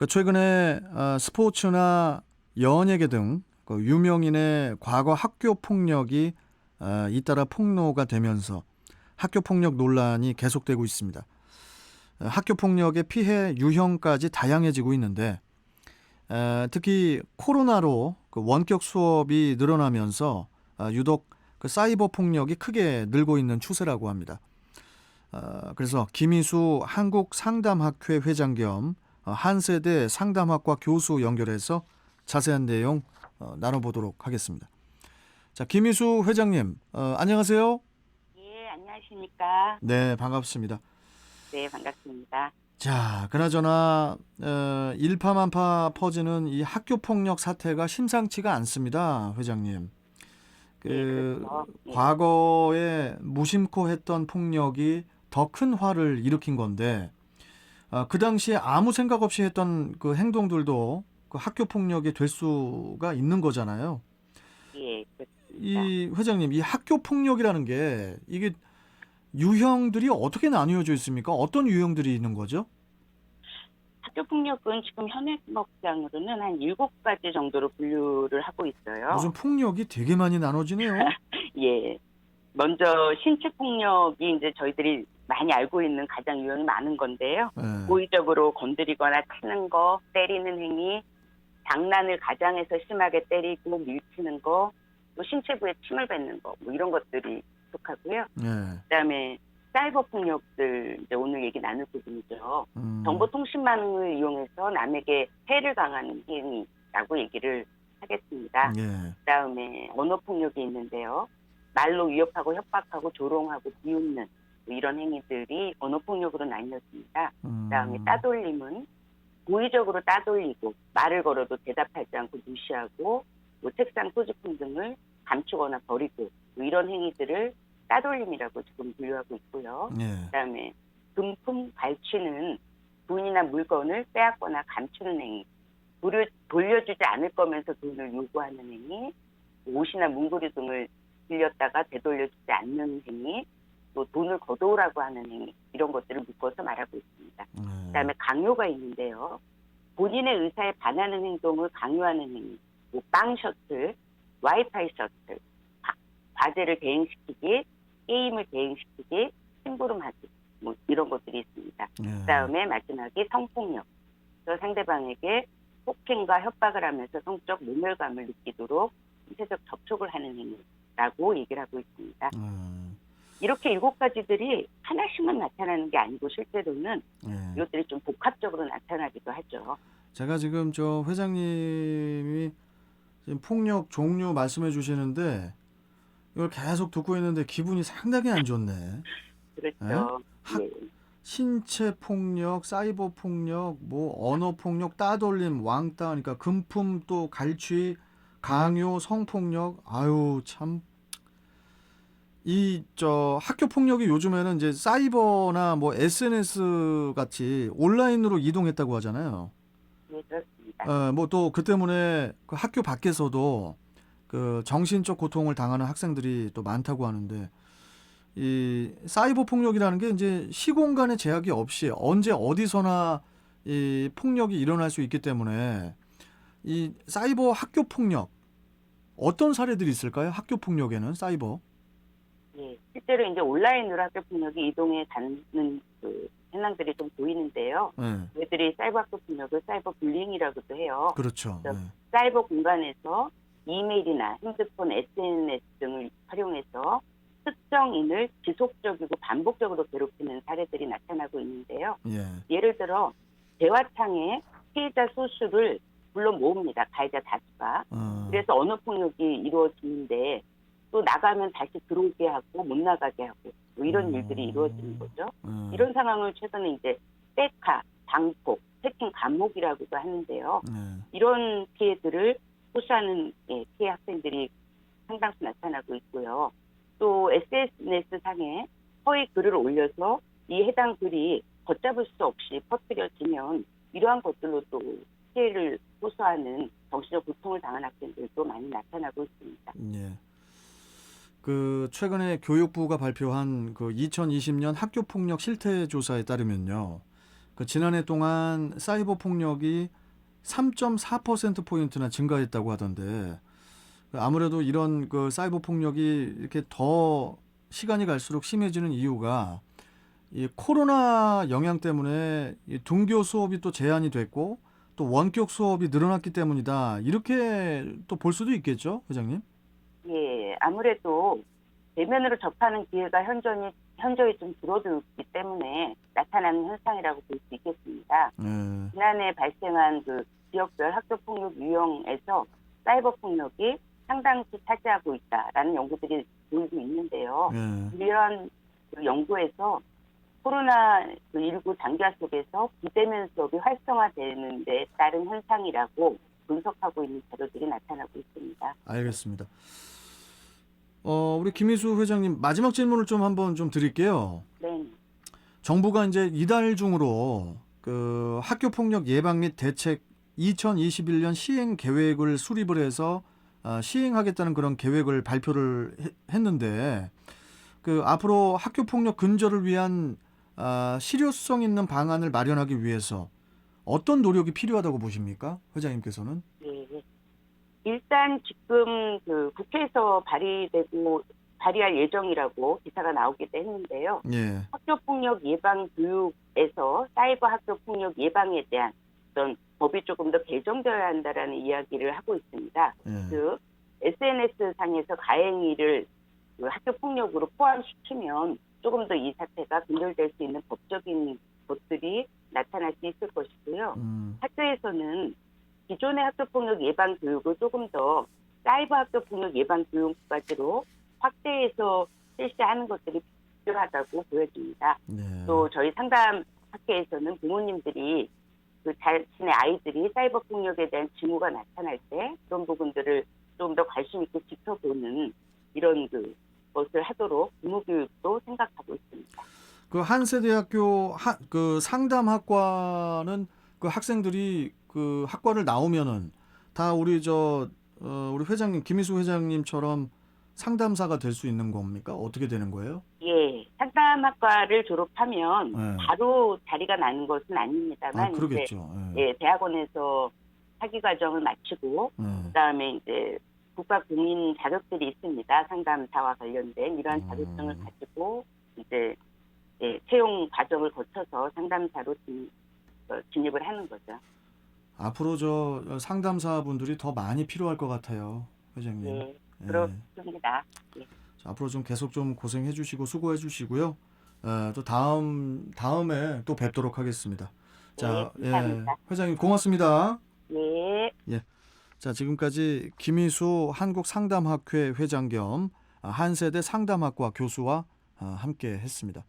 그 최근에 어, 스포츠나 연예계 등그 유명인의 과거 학교 폭력이 어, 잇따라 폭로가 되면서 학교 폭력 논란이 계속되고 있습니다. 어, 학교 폭력의 피해 유형까지 다양해지고 있는데 에, 특히 코로나로 그 원격 수업이 늘어나면서 아, 유독 그 사이버 폭력이 크게 늘고 있는 추세라고 합니다. 어, 그래서 김희수 한국상담학회 회장 겸 어, 한세대 상담학과 교수 연결해서 자세한 내용 어, 나눠보도록 하겠습니다. 자, 김희수 회장님, 어, 안녕하세요. 예, 안녕하십니까. 네, 반갑습니다. 네, 반갑습니다. 자, 그나저나 어, 일파만파 퍼지는 이 학교 폭력 사태가 심상치가 않습니다, 회장님. 그 네, 그렇죠. 예. 과거에 무심코 했던 폭력이 더 큰 화를 일으킨 건데 아, 그 당시에 아무 생각 없이 했던 그 행동들도 그 학교 폭력이 될 수가 있는 거잖아요. 예, 그렇습니다. 이 회장님, 이 학교 폭력이라는 게 이게 유형들이 어떻게 나뉘어져 있습니까? 어떤 유형들이 있는 거죠? 학교 폭력은 지금 현행 법상으로는 한 일곱 가지 정도로 분류를 하고 있어요. 무슨 폭력이 되게 많이 나눠지네요. 예. 먼저 신체 폭력이 이제 저희들이 많이 알고 있는 가장 유형이 많은 건데요. 네. 고의적으로 건드리거나 치는 거, 때리는 행위, 장난을 가장해서 심하게 때리고 밀치는 거, 또 신체부에 침을 뱉는 거, 뭐 이런 것들이 속하고요. 네. 그다음에 사이버 폭력들 이제 오늘 얘기 나눌 부분이죠. 음. 정보통신망을 이용해서 남에게 해를 가하는 행위라고 얘기를 하겠습니다. 예. 그다음에 언어 폭력이 있는데요. 말로 위협하고 협박하고 조롱하고 비웃는 뭐 이런 행위들이 언어 폭력으로 나뉘어집니다. 음. 그다음에 따돌림은 고의적으로 따돌리고 말을 걸어도 대답하지 않고 무시하고 뭐 책상 소지품 등을 감추거나 버리고 뭐 이런 행위들을 따돌림이라고 지금 분류하고 있고요. 예. 그다음에 금품 갈취는 돈이나 물건을 빼앗거나 감추는 행위, 돌려, 돌려주지 않을 거면서 돈을 요구하는 행위, 옷이나 문고리 등을 빌렸다가 되돌려주지 않는 행위, 또 돈을 거둬오라고 하는 행위 이런 것들을 묶어서 말하고 있습니다. 예. 그다음에 강요가 있는데요. 본인의 의사에 반하는 행동을 강요하는 행위, 뭐 빵 셔틀, 와이파이 셔틀, 과- 과제를 대행시키기, 게임을 대행시키기, 심부름하기, 뭐 이런 것들이 있습니다. 예. 그다음에 마지막에 성폭력. 그래서 상대방에게 폭행과 협박을 하면서 성적 모멸감을 느끼도록 신체적 접촉을 하는 행위라고 얘기를 하고 있습니다. 음. 이렇게 일곱 가지들이 하나씩만 나타나는 게 아니고 실제로는 예. 이것들이 좀 복합적으로 나타나기도 하죠. 제가 지금 저 회장님이 지금 폭력 종류 말씀해 주시는데 이걸 계속 듣고 있는데 기분이 상당히 안 좋네. 그렇죠. 학- 예. 신체 폭력, 사이버 폭력, 뭐 언어 폭력, 따돌림, 왕따, 그러니까 금품 또 갈취, 강요, 성폭력. 아유 참. 이 저 학교 폭력이 요즘에는 이제 사이버나 뭐 SNS 같이 온라인으로 이동했다고 하잖아요. 예, 그렇습니다. 어, 뭐또 그 때문에 그 학교 밖에서도 그 정신적 고통을 당하는 학생들이 또 많다고 하는데 이 사이버 폭력이라는 게 이제 시공간의 제약이 없이 언제 어디서나 이 폭력이 일어날 수 있기 때문에 이 사이버 학교 폭력 어떤 사례들이 있을까요? 학교 폭력에는 사이버. 예. 실제로 이제 온라인으로 학교 폭력이 이동해 닿는 그 현상들이 좀 보이는데요. 네, 저희들이 사이버 학교 폭력을 사이버 불링이라고도 해요. 그렇죠. 네. 사이버 공간에서 이메일이나 핸드폰, SNS 등을 활용해서 특정인을 지속적이고 반복적으로 괴롭히는 사례들이 나타나고 있는데요. 예. 예를 들어 대화창에 피해자 수수를 물론 모읍니다. 가해자 다수가. 어, 그래서 언어 폭력이 이루어지는데 또 나가면 다시 들어오게 하고 못 나가게 하고 뭐 이런 음. 일들이 이루어지는 거죠. 어, 이런 상황을 최근에 이제 백화, 방폭, 해킹 감옥이라고도 하는데요. 네. 이런 피해들을 호소하는 예, 피해 학생들이 상당수 나타나고 있고요. 또 SNS 상에 허위 글을 올려서 이 해당 글이 걷잡을 수 없이 퍼뜨려지면 이러한 것들로 또 피해를 호소하는 정신적 고통을 당한 학생들도 많이 나타나고 있습니다. 예. 그 최근에 교육부가 발표한 그 2020년 학교 폭력 실태 조사에 따르면요. 그 지난해 동안 사이버 폭력이 3.4% 포인트나 증가했다고 하던데 그 아무래도 이런 그 사이버 폭력이 이렇게 더 시간이 갈수록 심해지는 이유가 이 코로나 영향 때문에 이 등교 수업이 또 제한이 됐고 또 원격 수업이 늘어났기 때문이다 이렇게 또 볼 수도 있겠죠, 회장님? 예, 아무래도 대면으로 접하는 기회가 현저히 현저히 좀 줄어들기 때문에 나타나는 현상이라고 볼 수 있겠습니다. 예. 지난해 발생한 그 지역별 학교 폭력 유형에서 사이버 폭력이 상당히 차지하고 있다라는 연구들이 보이고 있는데요. 예. 이런 그 연구에서 코로나 19 단계화 속에서 비대면 수업이 활성화되는 데 따른 현상이라고 분석하고 있는 자료들이 나타나고 있습니다. 알겠습니다. 어, 우리 김희수 회장님 마지막 질문을 좀 한번 좀 드릴게요. 네. 정부가 이제 이달 중으로 그 학교 폭력 예방 및 대책 2021년 시행 계획을 수립을 해서 아, 시행하겠다는 그런 계획을 발표를 해- 했는데 그 앞으로 학교 폭력 근절을 위한 아, 실효성 있는 방안을 마련하기 위해서 어떤 노력이 필요하다고 보십니까, 회장님께서는? 네. 일단 지금 그 국회에서 발의되고 발의할 예정이라고 기사가 나오기도 했는데요. 예, 학교 폭력 예방 교육에서 사이버 학교 폭력 예방에 대한 어떤 법이 조금 더 개정되어야 한다라는 이야기를 하고 있습니다. 예, 그 SNS 상에서 가행위를 그 학교 폭력으로 포함시키면 조금 더 이 사태가 근절될 수 있는 법적인 것들이 나타날 수 있을 것이고요. 음, 학교에서는 기존의 학교 폭력 예방 교육을 조금 더 사이버 학교 폭력 예방 교육까지로 확대해서 실시하는 것들이 필요하다고 보여집니다. 네, 또 저희 상담 학회에서는 부모님들이 그 자신의 아이들이 사이버 폭력에 대한 징후가 나타날 때 그런 부분들을 좀 더 관심 있게 지켜보는 이런 그 것을 하도록 부모 교육도 생각하고 있습니다. 그 한세대학교 하, 그 상담학과는 그 학생들이 그 학과를 나오면은 다 우리 저 어, 우리 회장님 김희수 회장님처럼 상담사가 될 수 있는 겁니까? 어떻게 되는 거예요? 예, 상담학과를 졸업하면 네. 바로 자리가 나는 것은 아닙니다만 아, 그러겠죠. 예. 예, 대학원에서 학위 과정을 마치고 예. 그다음에 이제 국가 공인 자격들이 있습니다. 상담사와 관련된 이러한 음. 자격증을 가지고 이제 예, 채용 과정을 거쳐서 상담사로 진, 어, 진입을 하는 거죠. 앞으로 저 상담사 분들이 더 많이 필요할 것 같아요, 회장님. 예, 예. 그렇습니다. 자, 앞으로 좀 계속 좀 고생해 주시고 수고해 주시고요. 어, 또 다음 다음에 또 뵙도록 하겠습니다. 자, 네. 예, 회장님 고맙습니다. 예. 자, 지금까지 김희수 한국 상담학회 회장 겸 아, 한세대 상담학과 교수와 아, 함께 했습니다.